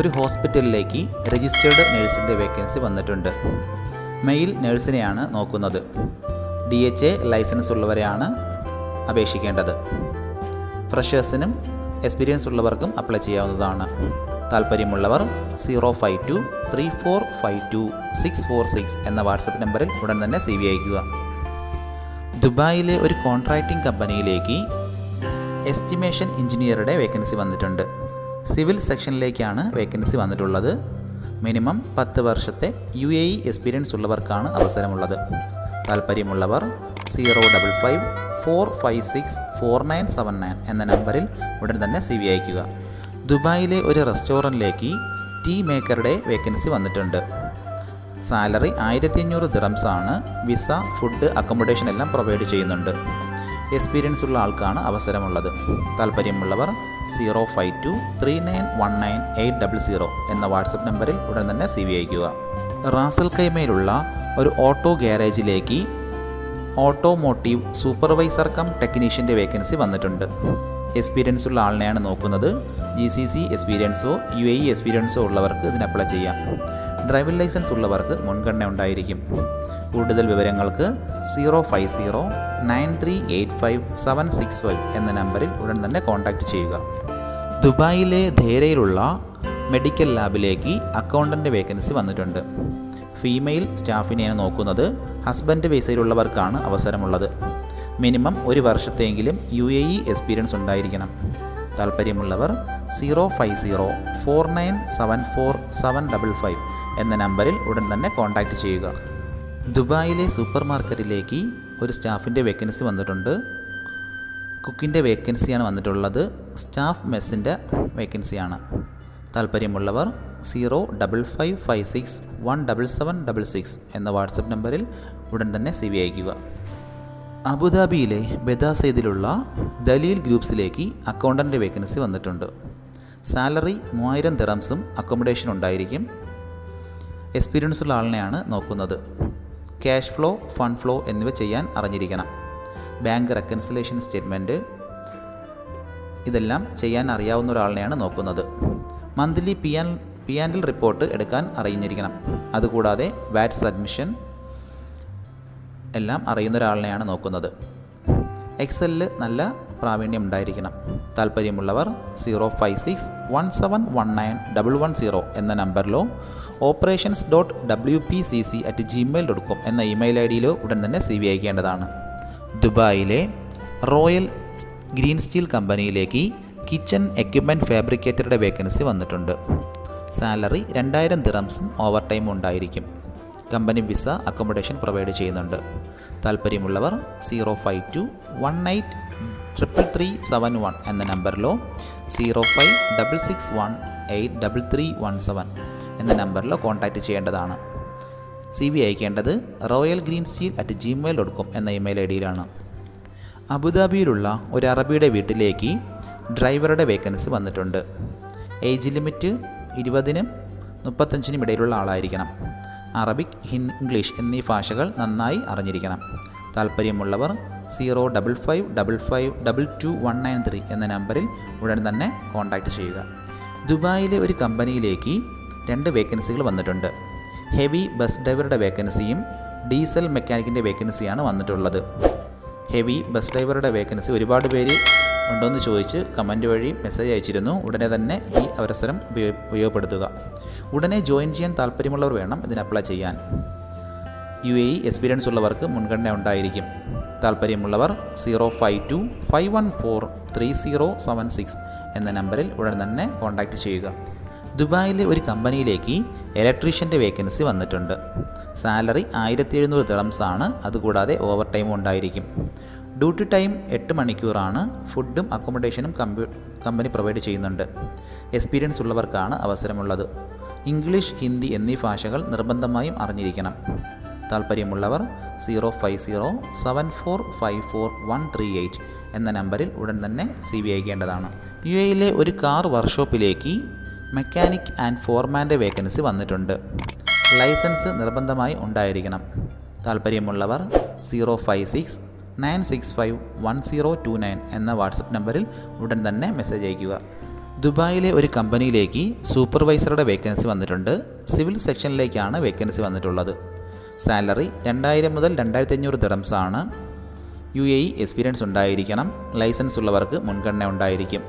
ഒരു ഹോസ്പിറ്റലിലേക്ക് രജിസ്റ്റേർഡ് നഴ്സിന്റെ വേക്കൻസി വന്നിട്ടുണ്ട്. മെയിൽ നഴ്സിനെയാണ് നോക്കുന്നത്. ഡി എച്ച് എ ലൈസൻസ് ഉള്ളവരെയാണ് അപേക്ഷിക്കേണ്ടത്. ഫ്രഷേഴ്സിനും എക്സ്പീരിയൻസ് ഉള്ളവർക്കും അപ്ലൈ ചെയ്യാവുന്നതാണ്. താല്പര്യമുള്ളവർ zero five two three four five two six four six എന്ന വാട്സപ്പ് നമ്പറിൽ ഉടൻ തന്നെ സി വി അയക്കുക ദുബായിലെ ഒരു കോൺട്രാക്റ്റിംഗ് കമ്പനിയിലേക്ക് എസ്റ്റിമേഷൻ എഞ്ചിനീയറുടെ വേക്കൻസി വന്നിട്ടുണ്ട്. സിവിൽ സെക്ഷനിലേക്കാണ് വേക്കൻസി വന്നിട്ടുള്ളത്. മിനിമം പത്ത് വർഷത്തെ യു എ ഇ എക്സ്പീരിയൻസ് ഉള്ളവർക്കാണ് അവസരമുള്ളത്. താല്പര്യമുള്ളവർ zero double five four five six four nine seven nine എന്ന നമ്പറിൽ ഉടൻ തന്നെ സി വി അയക്കുക ദുബായിലെ ഒരു റെസ്റ്റോറന്റിലേക്ക് ടീ മേക്കറുടെ വേക്കൻസി വന്നിട്ടുണ്ട്. സാലറി ആയിരത്തി അഞ്ഞൂറ് ദിറംസ് ആണ് വിസ ഫുഡ് അക്കോമഡേഷൻ എല്ലാം പ്രൊവൈഡ് ചെയ്യുന്നുണ്ട്. എക്സ്പീരിയൻസ് ഉള്ള ആൾക്കാണ് അവസരമുള്ളത്. താല്പര്യമുള്ളവർ zero five two three nine one nine eight double zero എന്ന വാട്സപ്പ് നമ്പറിൽ ഉടൻ തന്നെ സി വി അയക്കുക റാസൽ കൈമയിലുള്ള ഒരു ഓട്ടോ ഗ്യാരേജിലേക്ക് ഓട്ടോമോട്ടീവ് സൂപ്പർവൈസർ കം ടെക്നീഷ്യന്റെ വേക്കൻസി വന്നിട്ടുണ്ട്. എക്സ്പീരിയൻസ് ഉള്ള ആളിനെയാണ് നോക്കുന്നത്. ജി സി സി എക്സ്പീരിയൻസോ യു എ ഇ എക്സ്പീരിയൻസോ ഉള്ളവർക്ക് ഇതിന് അപ്ലൈ ചെയ്യാം. ഡ്രൈവിംഗ് ലൈസൻസ് ഉള്ളവർക്ക് മുൻഗണന ഉണ്ടായിരിക്കും. കൂടുതൽ വിവരങ്ങൾക്ക് zero five zero nine three eight five seven six five എന്ന നമ്പറിൽ ഉടൻ തന്നെ കോൺടാക്റ്റ് ചെയ്യുക. ദുബായിലെ ധേരയിലുള്ള മെഡിക്കൽ ലാബിലേക്ക് അക്കൗണ്ടന്റ് വേക്കൻസി വന്നിട്ടുണ്ട്. ഫീമെയിൽ സ്റ്റാഫിനെയാണ് നോക്കുന്നത് ഹസ്ബൻഡ് വിസയിലുള്ളവർക്കാണ് അവസരമുള്ളത്. മിനിമം ഒരു വർഷത്തെങ്കിലും യു എ ഇ എക്സ്പീരിയൻസ് ഉണ്ടായിരിക്കണം. താല്പര്യമുള്ളവർ zero five zero four nine seven four seven double five എന്ന നമ്പറിൽ ഉടൻ തന്നെ കോൺടാക്റ്റ് ചെയ്യുക. ദുബായിലെ സൂപ്പർ മാർക്കറ്റിലേക്ക് ഒരു സ്റ്റാഫിന്റെ വേക്കൻസി വന്നിട്ടുണ്ട്. കുക്കിന്റെ വേക്കൻസിയാണ് വന്നിട്ടുള്ളത്. സ്റ്റാഫ് മെസ്സിന്റെ വേക്കൻസിയാണ്. താല്പര്യമുള്ളവർ zero double five five six one double seven double six എന്ന വാട്സപ്പ് നമ്പറിൽ ഉടൻ തന്നെ സി വി അയക്കുക അബുദാബിയിലെ ബെദാസൈദിലുള്ള ദലീൽ ഗ്രൂപ്പ്സിലേക്ക് അക്കൗണ്ടന്റ് വേക്കൻസി വന്നിട്ടുണ്ട്. സാലറി മൂവായിരം ദിറംസും അക്കോമഡേഷൻ ഉണ്ടായിരിക്കും. എക്സ്പീരിയൻസ് ഉള്ള ആളിനെയാണ് നോക്കുന്നത്. ക്യാഷ് ഫ്ലോ ഫണ്ട് ഫ്ലോ എന്നിവ ചെയ്യാൻ അറിഞ്ഞിരിക്കണം. ബാങ്ക് റെക്കൻസിലേഷൻ സ്റ്റേറ്റ്മെന്റ് ഇതെല്ലാം ചെയ്യാൻ അറിയാവുന്ന ഒരാളിനെയാണ് നോക്കുന്നത്. മന്ത്ലി പി ആൻ പി ആൻഡിൽ റിപ്പോർട്ട് എടുക്കാൻ അറിഞ്ഞിരിക്കണം. അതുകൂടാതെ വാറ്റ് സബ്മിഷൻ എല്ലാം അറിയുന്ന ഒരാളിനെയാണ് നോക്കുന്നത്. എക്സലിൽ നല്ല പ്രാവീണ്യം ഉണ്ടായിരിക്കണം. താല്പര്യമുള്ളവർ zero five six one seven one nine double one zero എന്ന നമ്പറിലോ operations dot W P C C at Gmail dot com എന്ന ഇമെയിൽ ഐ ഡിയിലോ ഉടൻ തന്നെ സി വി അയക്കേണ്ടതാണ്. ദുബായിലെ റോയൽ ഗ്രീൻ സ്റ്റീൽ കമ്പനിയിലേക്ക് കിച്ചൺ എക്യുപ്മെന്റ് ഫാബ്രിക്കേറ്ററുടെ വേക്കൻസി വന്നിട്ടുണ്ട്. സാലറി രണ്ടായിരം ദിറംസും ഓവർ ടൈം ഉണ്ടായിരിക്കും. കമ്പനി വിസ അക്കോമഡേഷൻ പ്രൊവൈഡ് ചെയ്യുന്നുണ്ട്. താല്പര്യമുള്ളവർ zero five two one eight triple three seven one എന്ന നമ്പറിലോ zero five double six one eight double three one seven എന്ന നമ്പറിലോ കോൺടാക്റ്റ് ചെയ്യേണ്ടതാണ്. C V അയക്കേണ്ടത് royal green steel at Gmail dot com എന്ന email I ഡിയിലാണ് അബുദാബിയിലുള്ള ഒരു അറബിയുടെ വീട്ടിലേക്ക് ഡ്രൈവറുടെ വേക്കൻസി വന്നിട്ടുണ്ട്. ഏജ് ലിമിറ്റ് ഇരുപതിനും മുപ്പത്തഞ്ചിനും ഇടയിലുള്ള ആളായിരിക്കണം. അറബിക് ഹിന്ദി ഇംഗ്ലീഷ് എന്നീ ഭാഷകൾ നന്നായി അറിഞ്ഞിരിക്കണം. താല്പര്യമുള്ളവർ zero double five double five double two one nine three എന്ന നമ്പറിൽ ഉടൻ തന്നെ കോൺടാക്റ്റ് ചെയ്യുക. ദുബായിലെ ഒരു കമ്പനിയിലേക്ക് രണ്ട് വേക്കൻസികൾ വന്നിട്ടുണ്ട്. ഹെവി ബസ് ഡ്രൈവറുടെ വേക്കൻസിയും ഡീസൽ മെക്കാനിക്കിന്റെ വേക്കൻസിയാണ് വന്നിട്ടുള്ളത്. ഹെവി ബസ് ഡ്രൈവറുടെ വേക്കൻസി ഒരുപാട് പേര് ഉണ്ടോയെന്ന് ചോദിച്ച് കമന്റ് വഴി മെസ്സേജ് അയച്ചിരുന്നു. ഉടനെ തന്നെ ഈ അവസരം ഉപയോഗ ഉപയോഗപ്പെടുത്തുക. ഉടനെ ജോയിൻ ചെയ്യാൻ താല്പര്യമുള്ളവർ വേണം ഇതിന് അപ്ലൈ ചെയ്യാൻ. യു എ എക്സ്പീരിയൻസ് ഉള്ളവർക്ക് മുൻഗണന ഉണ്ടായിരിക്കും. താല്പര്യമുള്ളവർ zero five two five one four three zero seven six എന്ന നമ്പറിൽ ഉടൻ തന്നെ കോൺടാക്റ്റ് ചെയ്യുക. ദുബായിലെ ഒരു കമ്പനിയിലേക്ക് ഇലക്ട്രീഷ്യന്റെ വേക്കൻസി വന്നിട്ടുണ്ട്. സാലറി ആയിരത്തി എഴുന്നൂറ് ആണ് അതുകൂടാതെ ഓവർ ടൈമും ഉണ്ടായിരിക്കും. ഡ്യൂട്ടി ടൈം എട്ട് മണിക്കൂറാണ്. ഫുഡും അക്കോമഡേഷനും കമ്പനി പ്രൊവൈഡ് ചെയ്യുന്നുണ്ട്. എക്സ്പീരിയൻസ് ഉള്ളവർക്കാണ് അവസരമുള്ളത്. ഇംഗ്ലീഷ് ഹിന്ദി എന്നീ ഭാഷകൾ നിർബന്ധമായും അറിഞ്ഞിരിക്കണം. താല്പര്യമുള്ളവർ zero five zero seven four five four one three eight എന്ന നമ്പറിൽ ഉടൻ തന്നെ സി വി അയക്കേണ്ടതാണ് യു എയിലെ ഒരു കാർ വർക്ക്ഷോപ്പിലേക്ക് മെക്കാനിക് ആൻഡ് ഫോർമാന്റെ വേക്കൻസി വന്നിട്ടുണ്ട്. ലൈസൻസ് നിർബന്ധമായി ഉണ്ടായിരിക്കണം. താല്പര്യമുള്ളവർ zero five six nine six five one zero two nine എന്ന വാട്സപ്പ് നമ്പറിൽ ഉടൻ തന്നെ മെസ്സേജ് അയയ്ക്കുക. ദുബായിലെ ഒരു കമ്പനിയിലേക്ക് സൂപ്പർവൈസറുടെ വേക്കൻസി വന്നിട്ടുണ്ട്. സിവിൽ സെക്ഷനിലേക്കാണ് വേക്കൻസി വന്നിട്ടുള്ളത്. സാലറി രണ്ടായിരം മുതൽ രണ്ടായിരത്തി അഞ്ഞൂറ് ദിറംസാണ് യു എ ഇ എക്സ്പീരിയൻസ് ഉണ്ടായിരിക്കണം. ലൈസൻസ് ഉള്ളവർക്ക് മുൻഗണന ഉണ്ടായിരിക്കും.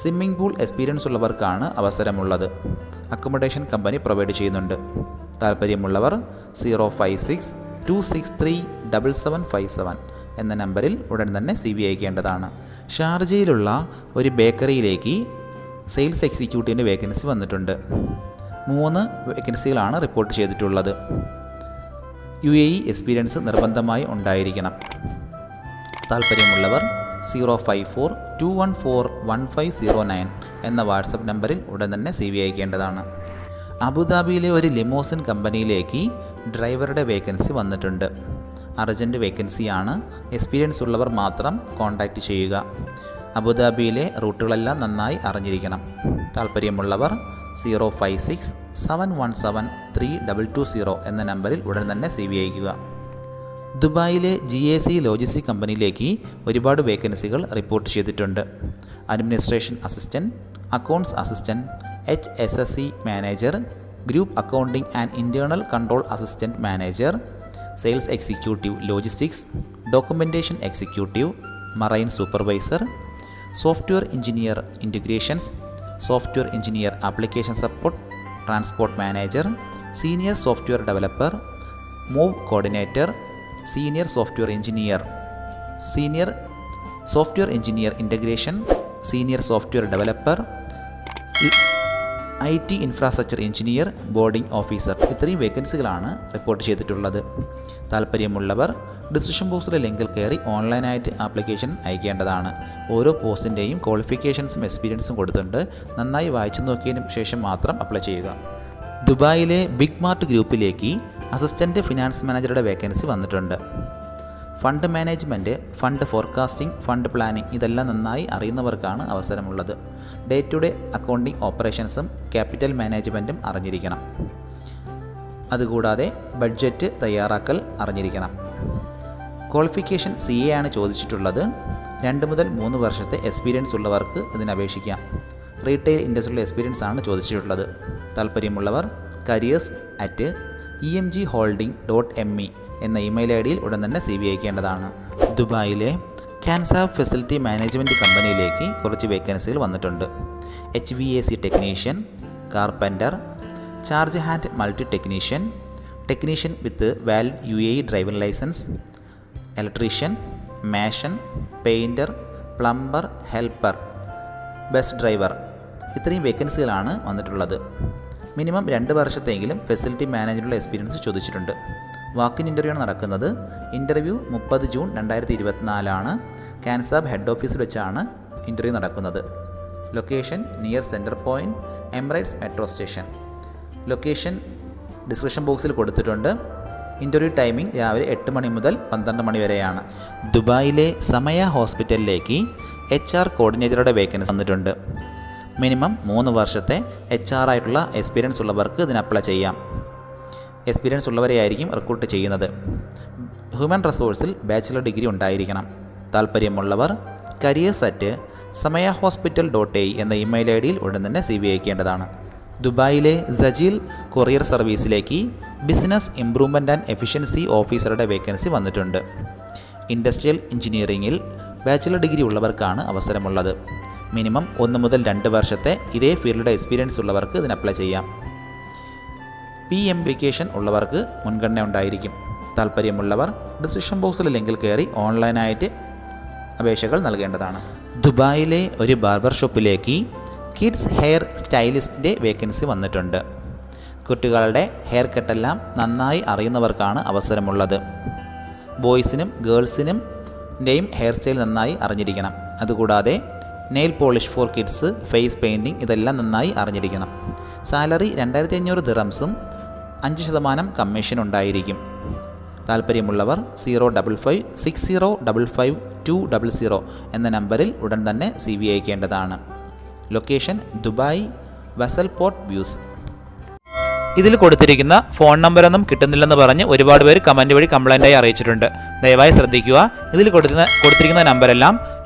സ്വിമ്മിംഗ് പൂൾ എക്സ്പീരിയൻസ് ഉള്ളവർക്കാണ് അവസരമുള്ളത്. അക്കോമഡേഷൻ കമ്പനി പ്രൊവൈഡ് ചെയ്യുന്നുണ്ട്. താല്പര്യമുള്ളവർ zero five six two six three double seven five seven എന്ന നമ്പറിൽ ഉടൻ തന്നെ സി ബി അയക്കേണ്ടതാണ്. ഷാർജയിലുള്ള ഒരു ബേക്കറിയിലേക്ക് സെയിൽസ് എക്സിക്യൂട്ടീവിന്റെ വേക്കൻസി വന്നിട്ടുണ്ട്. മൂന്ന് വേക്കൻസികളാണ് റിപ്പോർട്ട് ചെയ്തിട്ടുള്ളത്. യു എ ഇ എക്സ്പീരിയൻസ് നിർബന്ധമായി ഉണ്ടായിരിക്കണം. താല്പര്യമുള്ളവർ zero five four two one four one five zero nine എന്ന വാട്സപ്പ് നമ്പറിൽ ഉടൻ തന്നെ സി വി അയക്കേണ്ടതാണ്. അബുദാബിയിലെ ഒരു ലിമോസിൻ കമ്പനിയിലേക്ക് ഡ്രൈവറുടെ വേക്കൻസി വന്നിട്ടുണ്ട്. അർജന്റ് വേക്കൻസിയാണ് എക്സ്പീരിയൻസ് ഉള്ളവർ മാത്രം കോൺടാക്റ്റ് ചെയ്യുക. അബുദാബിയിലെ റൂട്ടുകളെല്ലാം നന്നായി അറിഞ്ഞിരിക്കണം. താല്പര്യമുള്ളവർ zero five six seven one seven three double two zero എന്ന നമ്പറിൽ ഉടൻ തന്നെ സി വി അയക്കുക. ദുബായിലെ ജി എ സി ലോജിസ്റ്റിക് കമ്പനിയിലേക്ക് ഒരുപാട് വേക്കൻസികൾ റിപ്പോർട്ട് ചെയ്തിട്ടുണ്ട്. Administration assistant accounts assistant H S S C manager group accounting and internal control assistant manager sales executive logistics documentation executive marine supervisor software engineer integrations software engineer application support transport manager senior software developer move coordinator senior software engineer. Senior software engineer integration senior software developer I T infrastructure engineer boarding officer. ഇത്രയും വേക്കൻസികളാണ് report ചെയ്തിട്ടുള്ളത്. താല്പര്യമുള്ളവർ decision ബോക്സിലെ ലിങ്കിൽ കയറി ഓൺലൈനായിട്ട് application അയക്കേണ്ടതാണ്. ഓരോ പോസ്റ്റിന്റെയും ക്വാളിഫിക്കേഷൻസും എക്സ്പീരിയൻസും കൊടുത്തിട്ടുണ്ട്. നന്നായി വായിച്ചു നോക്കിയതിനു ശേഷം മാത്രം അപ്ലൈ ചെയ്യുക. ദുബായിലെ ബിഗ് മാർട്ട് ഗ്രൂപ്പിലേക്ക് അസിസ്റ്റന്റ് ഫിനാൻസ് മാനേജറുടെ വേക്കൻസി വന്നിട്ടുണ്ട്. Fund management fund forecasting fund planning ഇതെല്ലാം നന്നായി അറിയുന്നവർക്കാണ് അവസരമുള്ളത്. ഡേ ടു ഡേ അക്കൗണ്ടിംഗ് ഓപ്പറേഷൻസും ക്യാപിറ്റൽ മാനേജ്മെന്റും അറിഞ്ഞിരിക്കണം. അതുകൂടാതെ ബഡ്ജറ്റ് തയ്യാറാക്കൽ അറിഞ്ഞിരിക്കണം. ക്വാളിഫിക്കേഷൻ സി എ ആണ് ചോദിച്ചിട്ടുള്ളത്. രണ്ട് മുതൽ മൂന്ന് വർഷത്തെ എക്സ്പീരിയൻസ് ഉള്ളവർക്ക് ഇതിനപേക്ഷിക്കാം റീറ്റെയിൽ ഇൻഡസ്ട്രിയിലെ എക്സ്പീരിയൻസ് ആണ് ചോദിച്ചിട്ടുള്ളത്. താല്പര്യമുള്ളവർ careers at E M G holding dot M E എന്ന ഇമെയിൽ ഐ ഡിയിൽ ഉടൻ തന്നെ സി ബി അയക്കേണ്ടതാണ്. ദുബായിലെ ക്യാൻസർ ഫെസിലിറ്റി മാനേജ്മെന്റ് കമ്പനിയിലേക്ക് കുറച്ച് വേക്കൻസികൾ വന്നിട്ടുണ്ട്. H V A C technician carpenter charge hand multi technician technician with valid U A driving licence electrician mason painter plumber helper bus driver ഇത്രയും വേക്കൻസികളാണ് വന്നിട്ടുള്ളത്. മിനിമം രണ്ട് വർഷത്തെങ്കിലും ഫെസിലിറ്റി മാനേജറുടെ എക്സ്പീരിയൻസ് ചോദിച്ചിട്ടുണ്ട്. വാക്കിൻ ഇന്റർവ്യൂ ആണ് നടക്കുന്നത്. ഇന്റർവ്യൂ മുപ്പത് ജൂൺ രണ്ടായിരത്തി ഇരുപത്തിനാലാണ് ക്യാൻസാബ് ഹെഡ് ഓഫീസിൽ വെച്ചാണ് ഇന്റർവ്യൂ നടക്കുന്നത്. Location near centre point Emirates metro station. Location description ബോക്സിൽ കൊടുത്തിട്ടുണ്ട്. ഇന്റർവ്യൂ ടൈമിംഗ് രാവിലെ എട്ട് മണി മുതൽ പന്ത്രണ്ട് മണി വരെയാണ്. ദുബായിലെ സമയ ഹോസ്പിറ്റലിലേക്ക് എച്ച് ആർ കോർഡിനേറ്ററുടെ വേക്കൻസി വന്നിട്ടുണ്ട് മിനിമം മൂന്ന് വർഷത്തെ എച്ച് ആർ ആയിട്ടുള്ള എക്സ്പീരിയൻസ് ഉള്ളവർക്ക് ഇതിന് അപ്ലൈ ചെയ്യാം. എക്സ്പീരിയൻസ് ഉള്ളവരെയായിരിക്കും റിക്രൂട്ട് ചെയ്യുന്നത്. ഹ്യൂമൻ റിസോഴ്സിൽ ബാച്ചിലർ ഡിഗ്രി ഉണ്ടായിരിക്കണം. താല്പര്യമുള്ളവർ careers at Samaya hospital dot A എന്ന ഇമെയിൽ ഐ ഡിയിൽ ഉടൻ തന്നെ സി ബി അയക്കേണ്ടതാണ്. ദുബായിലെ സജീൽ കൊറിയർ സർവീസിലേക്ക് ബിസിനസ് ഇംപ്രൂവ്മെന്റ് ആൻഡ് എഫിഷ്യൻസി ഓഫീസറുടെ വേക്കൻസി വന്നിട്ടുണ്ട്. ഇൻഡസ്ട്രിയൽ എഞ്ചിനീയറിംഗിൽ ബാച്ചിലർ ഡിഗ്രി ഉള്ളവർക്കാണ് അവസരമുള്ളത്. മിനിമം ഒന്ന് മുതൽ രണ്ട് വർഷത്തെ ഇതേ ഫീൽഡിലെ എക്സ്പീരിയൻസ് ഉള്ളവർക്ക് ഇതിന് അപ്ലൈ ചെയ്യാം. പി എം വെക്കേഷൻ ഉള്ളവർക്ക് മുൻഗണന ഉണ്ടായിരിക്കും. താല്പര്യമുള്ളവർ ഡിസിഷൻ ബോക്സിൽ ലിങ്കിൽ കയറി ഓൺലൈനായിട്ട് അപേക്ഷകൾ നൽകേണ്ടതാണ്. ദുബായിലെ ഒരു ബാർബർ ഷോപ്പിലേക്ക് കിഡ്സ് ഹെയർ സ്റ്റൈലിസ്റ്റിന്റെ വേക്കൻസി വന്നിട്ടുണ്ട്. കുട്ടികളുടെ ഹെയർ കട്ടെല്ലാം നന്നായി അറിയുന്നവർക്കാണ് അവസരമുള്ളത്. ബോയ്സിനും ഗേൾസിനും ഹെയർ സ്റ്റൈൽ നന്നായി അറിഞ്ഞിരിക്കണം. അതുകൂടാതെ nail polish for kids face painting ഇതെല്ലാം നന്നായി അറിഞ്ഞിരിക്കണം. സാലറി രണ്ടായിരത്തി അഞ്ഞൂറ് ദിറംസും അഞ്ച് ശതമാനം കമ്മീഷൻ ഉണ്ടായിരിക്കും. താല്പര്യമുള്ളവർ zero double five six zero double five two double zero എന്ന നമ്പറിൽ ഉടൻ തന്നെ C V അയക്കേണ്ടതാണ്. Location Dubai Wasl port views. ഇതിൽ കൊടുത്തിരിക്കുന്ന ഫോൺ നമ്പറൊന്നും കിട്ടുന്നില്ലെന്ന് പറഞ്ഞ് ഒരുപാട് പേര് കമന്റ് വഴി കംപ്ലൈന്റായി അറിയിച്ചിട്ടുണ്ട്. ദയവായി ശ്രദ്ധിക്കുക. ഇതിൽ കൊടുക്കുന്ന കൊടുത്തിരിക്കുന്ന നമ്പരെല്ലാം